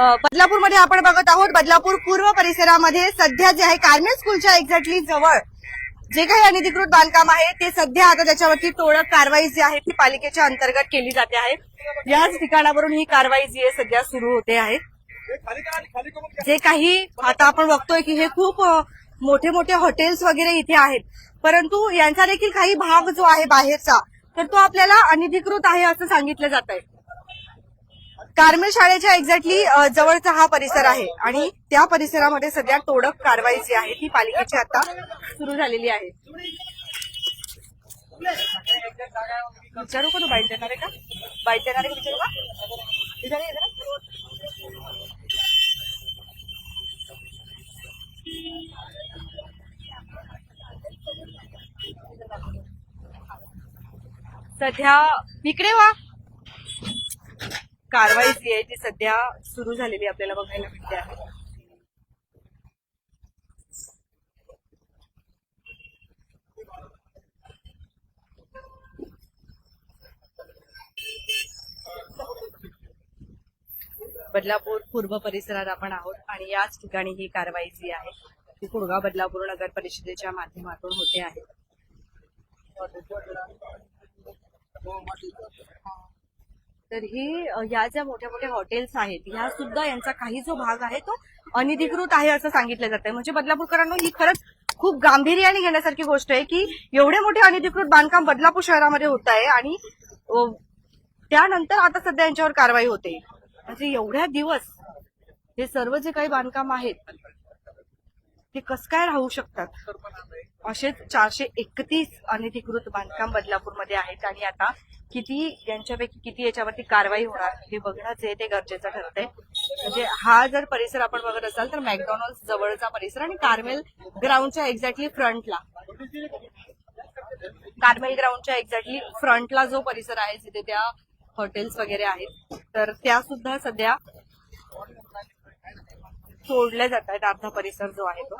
बदलापूरमध्ये आपण बघत आहोत बदलापूर पूर्व परिसरामध्ये सध्या जे आहे कार्मेल स्कूलच्या एक्झॅक्टली जवळ जे काही अनधिकृत बांधकाम आहे ते सध्या आता त्याच्यावरती तोडक कारवाई जी आहे ती पालिकेच्या अंतर्गत केली जाते आहे. याच ठिकाणावरून ही कारवाई जी आहे सध्या सुरू होते आहे. जे काही आता आपण बघतोय की हे खूप मोठे मोठे हॉटेल्स वगैरे इथे आहेत. परंतु यांचा देखील काही भाग जो आहे बाहेरचा तर तो आपल्याला अनधिकृत आहे असं सांगितलं जात आहे कार्मेल शाळेच्या एक्झॅक्टली जवळचा हा परिसर आहे. आणि त्या परिसरामध्ये सध्या तोडक कारवाई जी आहे. ती पालिकेची आता सुरू झालेली आहे. विचारू का तू? बाईट देणार आहे का? बाईट देणार आहे का विचारू का? विचारू सध्या इकडे वा. कारवाई जी आहे ती सध्या सुरू झालेली आपल्याला बघायला मिळते आहे. बदलापूर पूर्व परिसरात आपण आहोत आणि याच ठिकाणी ही कारवाई जी आहे ती कुडगाव बदलापूर नगर परिषदेच्या माध्यमातून होते आहे. तर ही या ज्या मोठ्या मोठ्या हॉटेल्स आहेत ह्या सुद्धा यांचा काही जो भाग आहे तो अनधिकृत आहे असं सांगितलं जात आहे म्हणजे बदलापूरकरांनो ही खरंच खूप गांभीर्याने घेण्यासारखी गोष्ट आहे की एवढे मोठे अनधिकृत बांधकाम बदलापूर शहरामध्ये होत आहे आणि त्यानंतर आता सध्या यांच्यावर कारवाई होते. म्हणजे एवढ्या दिवस हे सर्व जे काही बांधकाम आहेत ते कस काय राहू शकतात? असेच चारशे एकतीस अनधिकृत बांधकाम बदलापूरमध्ये आहेत आणि आता किती यांच्यापैकी किती याच्यावरती कारवाई होणार हे बघणं जे ते गरजेचं ठरतंय. म्हणजे हा जर परिसर आपण बघत असाल तर मॅकडॉनल्ड जवळचा परिसर आणि कार्मेल ग्राउंडच्या एक्झॅक्टली फ्रंटला. कार्मेल ग्राउंडच्या एक्झॅक्टली फ्रंटला जो परिसर आहे जिथे त्या हॉटेल्स वगैरे आहेत तर त्या सुद्धा सध्या सोडल्या जात आहेत अर्धा परिसर जो आहे तो.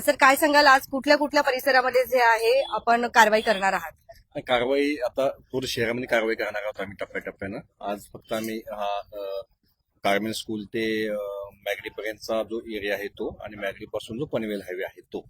सर काय सांगाल? आज कुठल्या कुठल्या परिसरामध्ये जे आहे आपण कारवाई करणार आहात? कारवाई आता पूर्ण शहरामध्ये कारवाई करणार आहोत आम्ही टप्प्याटप्प्यानं. आज फक्त आम्ही हा कार्मेल स्कूल ते मॅगडीपर्यंतचा जो एरिया आहे तो आणि मॅगडी पासून जो पनवेल हायवे आहे तो.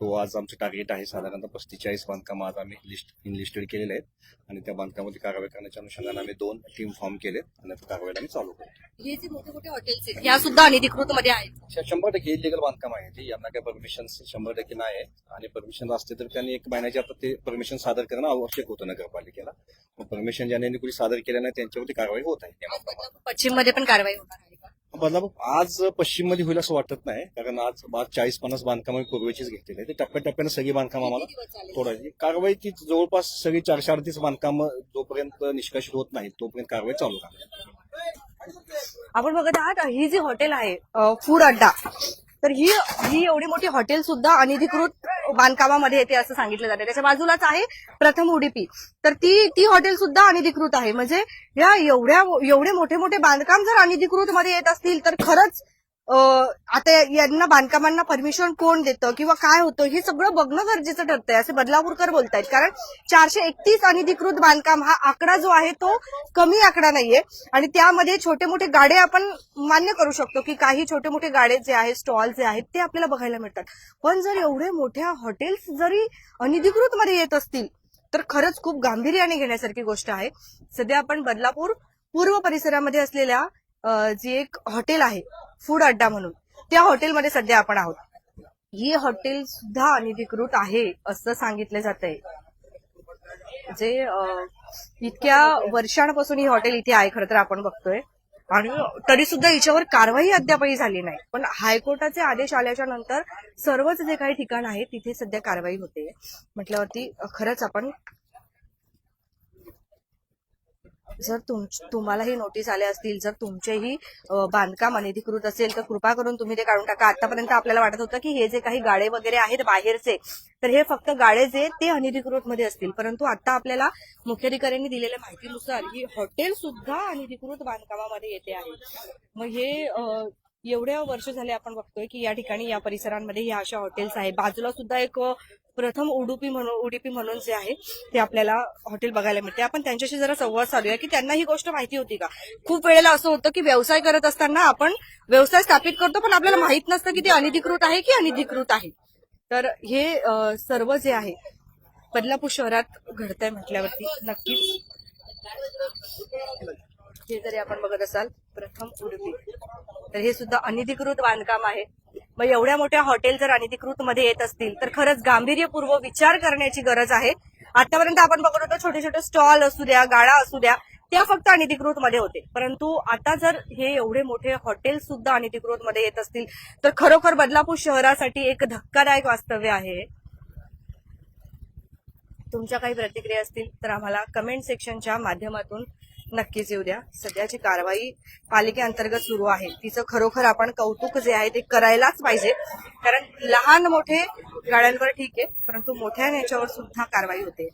तो आज आमचं टार्गेट आहे साधारणतः पस्तीस चाळीस बांधकाम आज आम्ही लिस्ट इनलिस्टेड केलेले आहेत. आणि त्या बांधकामामध्ये कारवाई करण्याच्या अनुषंगाने आम्ही दोन टीम फॉर्म केलेत आणि आता कारवाईला आम्ही चालू करतो. हे जे मोठे मोठे हॉटेल्स आहेत या सुद्धा अनधिकृत मध्ये आहेत? श- शंभर टक्के इलिगल बांधकाम आहे ते. यांना काही परमिशन शंभर टक्के नाही आहे आणि परमिशन असते तर त्यांनी एक महिन्याच्या आता ते परमिशन सादर करणं आवश्यक होतं नगरपालिकेला. परमिशन ज्यांनी कोणी सादर केलं नाही त्यांच्यावरती कारवाई होत आहे. पश्चिममध्ये पण कारवाई होणार आहे. का? बदलापूर आज पश्चिममध्ये होईल असं वाटत नाही कारण आज आज चाळीस पन्नास बांधकाम आम्ही पूर्वीचीच घेतलेली आहे ते टप्प्याटप्प्यानं सगळी बांधकाम आम्हाला? तोडायची कारवाई ती जवळपास सगळी चारशे अडतीस बांधकाम जोपर्यंत निष्कासित होत नाही तोपर्यंत कारवाई चालू राहणार आपण बघत आहात ही जी हॉटेल आहे फूड अड्डा तर ही ही एवढी मोठी हॉटेल सुद्धा अनधिकृत बांधकामामध्ये येते असं सांगितलं जाते. त्याच्या बाजूलाच आहे प्रथम उडीपी. तर ती ती हॉटेल सुद्धा अनधिकृत आहे. म्हणजे या एवढ्या एवढे मोठे मोठे बांधकाम जर अनधिकृत मध्ये येत असतील तर खरंच आता यांना बांधकामांना परमिशन कोण देतं किंवा काय होतं हे सगळं बघणं गरजेचं ठरतंय. असे बदलापूरकर बोलतायत. कारण चारशे एकतीस अनधिकृत बांधकाम हा आकडा जो आहे तो कमी आकडा नाहीये. आणि त्यामध्ये छोटे मोठे गाडे आपण मान्य करू शकतो की काही छोटे मोठे गाडे जे आहेत स्टॉल जे आहेत ते आपल्याला बघायला मिळतात. पण जर एवढे मोठ्या हॉटेल्स जरी अनधिकृत मध्ये येत असतील तर खरंच खूप गांभीर्याने घेण्यासारखी गोष्ट आहे. सध्या आपण बदलापूर पूर्व परिसरामध्ये असलेल्या जी एक हॉटेल आहे फूड अड्डा म्हणून त्या हॉटेलमध्ये सध्या आपण आहोत. ही हॉटेल सुद्धा अनधिकृत आहे असं सांगितलं जात आहे जे इतक्या वर्षांपासून ही हॉटेल इथे आहे खरं तर आपण बघतोय. आणि तरी सुद्धा हिच्यावर कारवाई अद्यापही झाली नाही. पण हायकोर्टाचे आदेश आल्याच्यानंतर सर्वच जे काही ठिकाण आहे तिथे सध्या कारवाई होते. म्हटल्यावरती खरंच आपण जर तुम तुम्हालाही नोटीस आल्या असतील जर तुमचेही बांधकाम अनधिकृत असेल तर कृपा करून तुम्ही ते काढून टाका. आतापर्यंत आपल्याला वाटत होतं की हे जे काही गाळे वगैरे आहेत बाहेरचे तर हे फक्त गाळे जे ते अनधिकृत मध्ये असतील. परंतु आता आपल्याला मुख्याधिकाऱ्यांनी दिलेल्या माहितीनुसार ही हॉटेल सुद्धा अनधिकृत बांधकामामध्ये येते आहे. मग हे एवढ्या वर्ष झाले आपण बघतोय की या ठिकाणी या परिसरांमध्ये ह्या अशा हॉटेल्स आहेत. बाजूला सुद्धा एक प्रथम उडुपी म्हणून उडुपी म्हणून जे आहे ते आपल्याला हॉटेल बघायला मिळते. आपण त्यांच्याशी जरा संवाद साधूया की त्यांना ही गोष्ट माहिती होती का? खूप वेळेला असं होतं की व्यवसाय करत असताना आपण व्यवसाय स्थापित करतो पण आपल्याला माहीत नसतं की ते अनधिकृत आहे की अनधिकृत आहे. तर हे सर्व जे आहे बदलापूर शहरात घडतंय म्हटल्यावरती नक्कीच. हे जरी आपण बघत असाल प्रथम उडपी. तर हे सुद्धा अनधिकृत बांधकाम आहे. मग एवढ्या मोठ्या हॉटेल जर अनधिकृत मध्ये येत असतील तर खरंच गांभीर्यपूर्व विचार करण्याची गरज आहे. आतापर्यंत आपण बघत होतो छोटे छोटे स्टॉल असू द्या गाळा असू द्या त्या फक्त अनधिकृत मध्ये होते. परंतु आता जर हे एवढे मोठे हॉटेल सुद्धा अनधिकृत मध्ये येत असतील तर खरोखर बदलापूर शहरासाठी एक धक्कादायक वास्तव्य आहे. तुमच्या काही प्रतिक्रिया असतील तर आम्हाला कमेंट सेक्शनच्या माध्यमातून नक्कीच येऊ द्या. सध्याची कारवाई पालिकेअंतर्गत सुरू आहे. तिचं खरोखर आपण कौतुक जे आहे ते करायलाच पाहिजे. कारण लहान मोठे गाड्यांवर ठीक आहे परंतु मोठ्या याच्यावर सुद्धा कारवाई होते.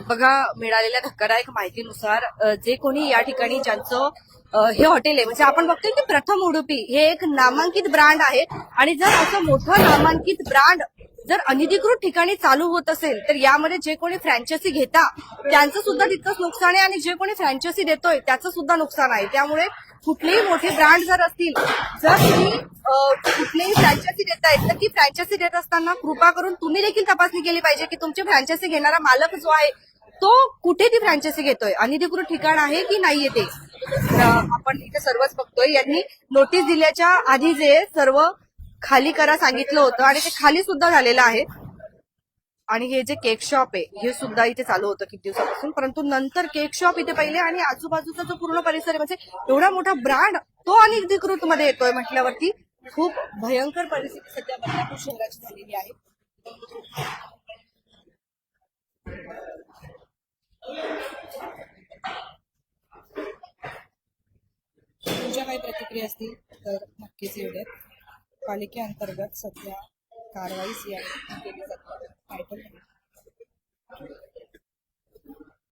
बघा मिळालेल्या धक्कादायक माहितीनुसार जे कोणी या ठिकाणी ज्यांचं हे हॉटेल आहे. म्हणजे आपण बघतोय की प्रथम उडुपी हे एक नामांकित ब्रँड आहे. आणि जर असं मोठं नामांकित ब्रँड जर अनधिकृत ठिकाणी चालू होत असेल तर यामध्ये जे कोणी फ्रँचायसी घेता त्यांचं सुद्धा तितकंच नुकसान आहे आणि जे कोणी फ्रँचायसी देतोय त्याचं सुद्धा नुकसान आहे. त्यामुळे कुठलेही मोठे ब्रँड जर असतील जर तुम्ही कुठलीही फ्रँचायसी देताय तर ती फ्रँचायसी देत असताना कृपा करून तुम्ही देखील तपासणी केली पाहिजे की तुमची फ्रँचायसी घेणारा मालक जो आहे तो कुठे ती फ्रँचायसी घेतोय? अनधिकृत ठिकाण आहे की नाहीये ते? तर, आपण इथे सर्वच बघतोय. यांनी नोटीस दिल्याच्या आधी जे सर्व खाली करा सांगितलं होतं आणि ते खाली सुद्धा झालेलं आहे. आणि हे जे केक शॉप आहे हे सुद्धा इथे चालू होतं किती दिवसापासून. परंतु नंतर केक शॉप इथे पहिले आणि आजूबाजूचा जो पूर्ण परिसर आहे म्हणजे एवढा मोठा ब्रँड तो अनधिकृत मध्ये येतोय म्हटल्यावरती खूप भयंकर परिस्थिती सध्या बदलापूर शहराची झालेली आहे. सक्रिय असतील तर नक्कीच येऊ द्यात पालिकेअंतर्गत सध्या कारवाई सी केली जाते टायटल